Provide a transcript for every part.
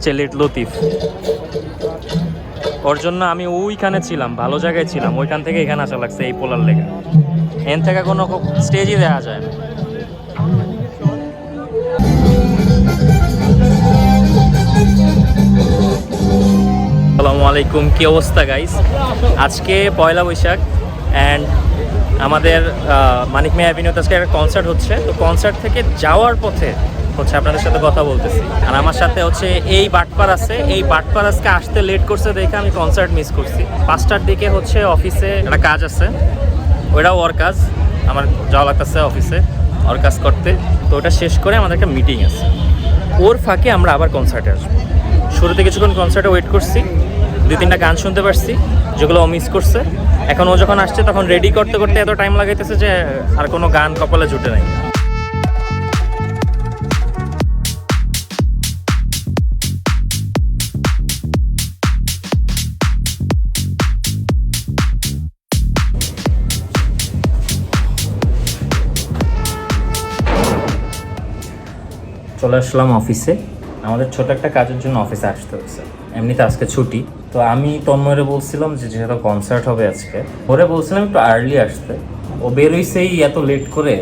আসছে লেট লতিফ। ওর জন্য আমি ওইখানে ছিলাম, ভালো জায়গায় ছিলাম। ওইখান থেকে এখানে আসা লাগছে এই পোলার লেগে। এন থেকে কোনো স্টেজই দেখা যায় না। আসসালামু আলাইকুম, কি অবস্থা গাইস আজকে পয়লা বৈশাখ অ্যান্ড আমাদের মানিক মেয়ে অ্যাভিনিউতে আজকে একটা কনসার্ট হচ্ছে। তো কনসার্ট থেকে যাওয়ার পথে হচ্ছে আপনাদের সাথে কথা বলতেছি। আর আমার সাথে হচ্ছে এই বাটপার আছে। এই বাটপার আজকে আসতে লেট করছে দেখে আমি কনসার্ট মিস করছি। পাঁচটার দিকে হচ্ছে অফিসে একটা কাজ আছে। ওইটাও ওর কাজ। আমার যাওয়া লাগতেছে অফিসে ওর কাজ করতে। তো ওটা শেষ করে আমাদের একটা মিটিং আছে। ওর ফাঁকে আমরা আবার কনসার্টে আসব। শুরুতে কিছুক্ষণ কনসার্টে ওয়েট করছি। দুই তিনটা গান শুনতে পারছি, যেগুলো ও মিস করছে। এখন ও যখন আসছে তখন রেডি করতে করতে এত টাইম লাগাইতেছে যে আর কোনো গান কপালে জুটে নাই। চলে আসলাম অফিসে। আমাদের ছোট একটা কাজের জন্য অফিসে আসতে হচ্ছে এমনিতে আজকে ছুটি। তো আমি তন্ময়রে বলছিলাম যে যেহেতু কনসার্ট হবে আজকে, ওরে বলছিলাম একটু আর্লি আসতে। ও বেরোইছেই এত লেট করে,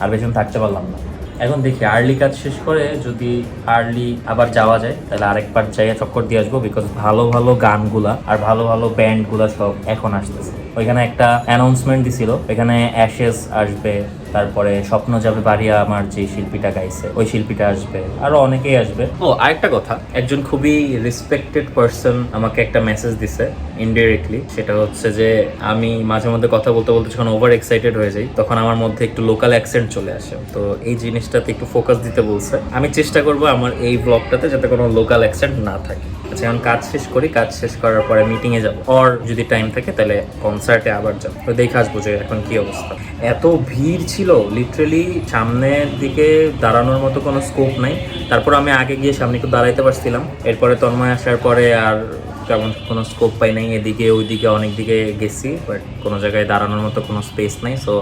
আর বেশিক্ষণ থাকতে পারলাম না। এখন দেখি আর্লি কাজ শেষ করে যদি আর্লি আবার যাওয়া যায়, তাহলে আরেকবার যাইয়া চক্কর দিয়ে আসব বিকজ ভালো ভালো গানগুলা আর ভালো ভালো ব্যান্ডগুলা সব এখন আসতেছে। ওইখানে একটা অ্যানাউন্সমেন্ট দিছিল। এখানে অ্যাশেস আসবে, তারপরে স্বপ্ন যাবে বাড়িয়া আমার যে শিল্পীটা গাইছে, ওই শিল্পীটা আসবে, আরও অনেকেই আসবে। ও, আরেকটা কথা, একজন খুবই রেসপেক্টেড পার্সন আমাকে একটা মেসেজ দিছে ইনডিরেক্টলি সেটা হচ্ছে যে, আমি মাঝে মধ্যে কথা বলতে বলতে যখন ওভার এক্সাইটেড হয়ে যাই, তখন আমার মধ্যে একটু লোকাল অ্যাকসেন্ট চলে আসে। তো এই জিনিসটাতে একটু ফোকাস দিতে বলছে। আমি চেষ্টা করব আমার এই ব্লগটাতে যাতে কোনো লোকাল অ্যাকসেন্ট না থাকে। আচ্ছা এখন কাজ শেষ করি, কাজ শেষ করার পরে মিটিংয়ে যাব। অর যদি টাইম থাকে, তাহলে কনসার্টে আবার যাব। তো দেখে আসব যে এখন কি অবস্থা। এত ভিড় ছিল লিটারেলি সামনের দিকে দাঁড়ানোর মতো কোনো স্কোপ নাই। তারপর আমি আগে গিয়ে সামনে একটু দাঁড়াইতে পারছিলাম। এরপরে তন্ময় আসার পরে আর তেমন কোনো স্কোপ পাই নাই। এদিকে, ওইদিকে, অনেক দিকে গেছি বাট কোনো জায়গায় দাঁড়ানোর মতো কোনো স্পেস নাই। সো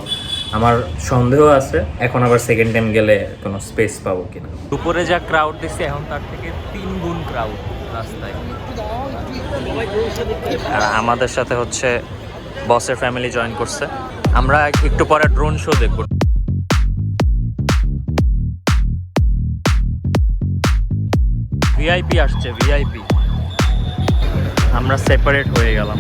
আমার সন্দেহ আছে, এখন আবার সেকেন্ড টাইম গেলে কোনো স্পেস পাবো কিনা। দুপুরে যা ক্রাউড দেখছি এখন তার থেকে তিন গুণ ক্রাউড আর আমাদের সাথে হচ্ছে বসের ফ্যামিলি জয়েন করছে। আমরা একটু পরে ড্রোন শো দেখব। ভিআইপি আসছে ভিআইপি আমরা সেপারেট হয়ে গেলাম।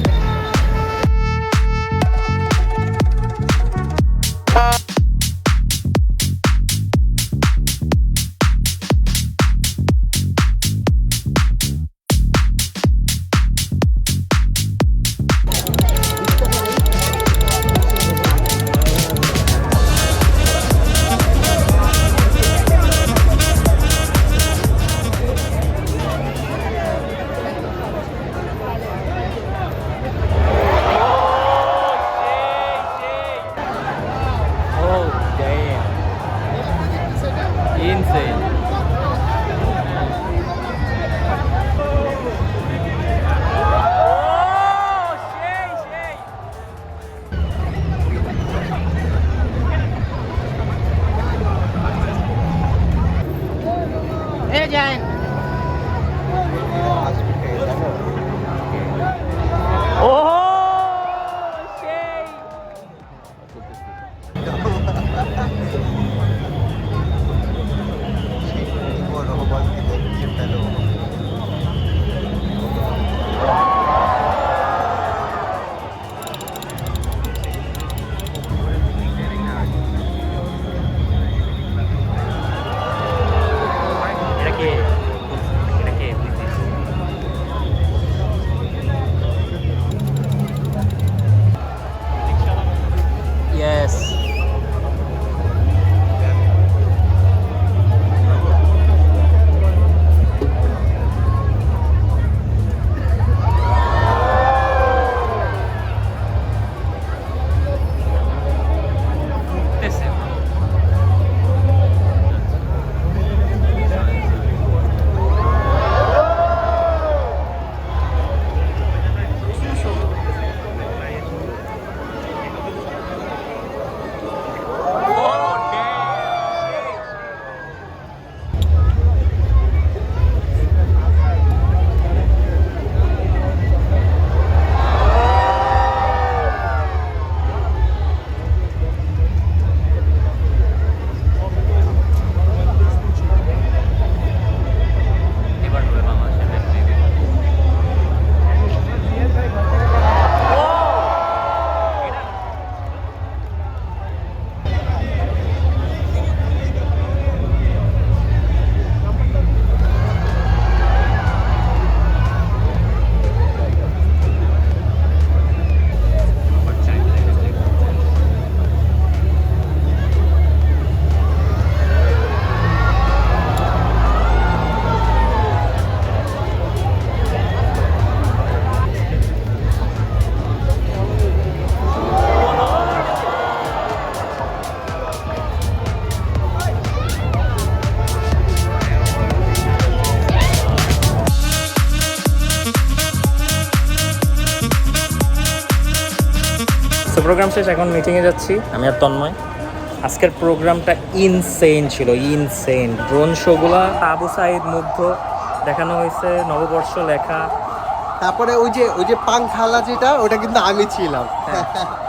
প্রোগ্রাম শেষ এখন মিটিংয়ে যাচ্ছি। আমি আর তন্ময়। আজকের প্রোগ্রামটা ইনসেন ছিল ইনসেন ড্রোন শোগুলা আবু সাইদ মুগ্ধ দেখানো হয়েছে নববর্ষ লেখা। তারপরে ওই যে ওই যে পাংখালা যেটা ওটা কিন্তু আমি ছিলাম।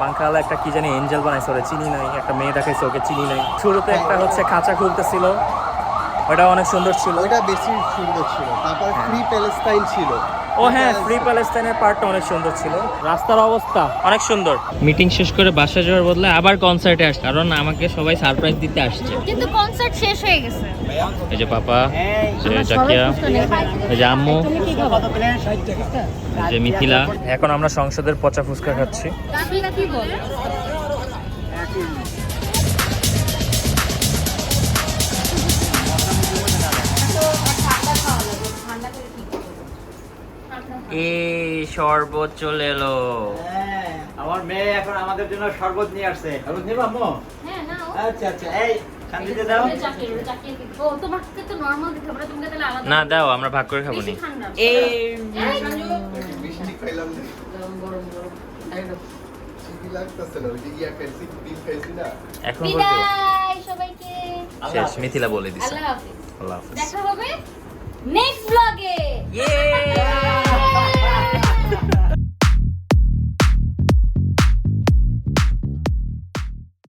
পাঙ্খালা একটা কি জানি এঞ্জেল বানাইছে ওরা চিনি নাই একটা মেয়ে দেখাইছে ওকে চিনি নাই। শুরুতে একটা হচ্ছে খাঁচা খুলতেছিল ওটা অনেক সুন্দর ছিল। ওইটা বেশি সুন্দর ছিল। তারপর ফ্রি প্যালেস্টাইন ছিল। ও হ্যাঁ ফ্রি প্যালেস্তাইনের পার্টটা অনেক সুন্দর ছিল। রাস্তার অবস্থা। অনেক সুন্দর। মিটিং শেষ করে বাসা যাওয়ার বদলে আবার কনসার্টে আস কারণ আমাকে সবাই সারপ্রাইজ দিতে আসছে। কিন্তু কনসার্ট শেষ হয়ে গেছে। এই যে পাপা যে জাকিয়া এই যে আম্মু এই যে মিথিলা। এখন আমরা সংসদের পচা ফুচকা খাচ্ছি। এ শরবত চলে এলো। হ্যাঁ, আমার মেয়ে এখন আমাদের জন্য শরবত নিয়ে আসছে। শরবত নিবো আম্মু? হ্যাঁ না আচ্ছা আচ্ছা এই শান্তিতে দাও। ও তোমাকে তো নরমাল দিতে হবে তুমি তাহলে আলাদা না দাও আমরা ভাগ করে খাব নি। এই মিষ্টি খাইলাম গরম গরম গরম। এখন সবাইকে। শেষ মিথিলা বলে দিছে। আল্লাহ হাফিজ। আল্লাহ হাফিজ। দেখা হবে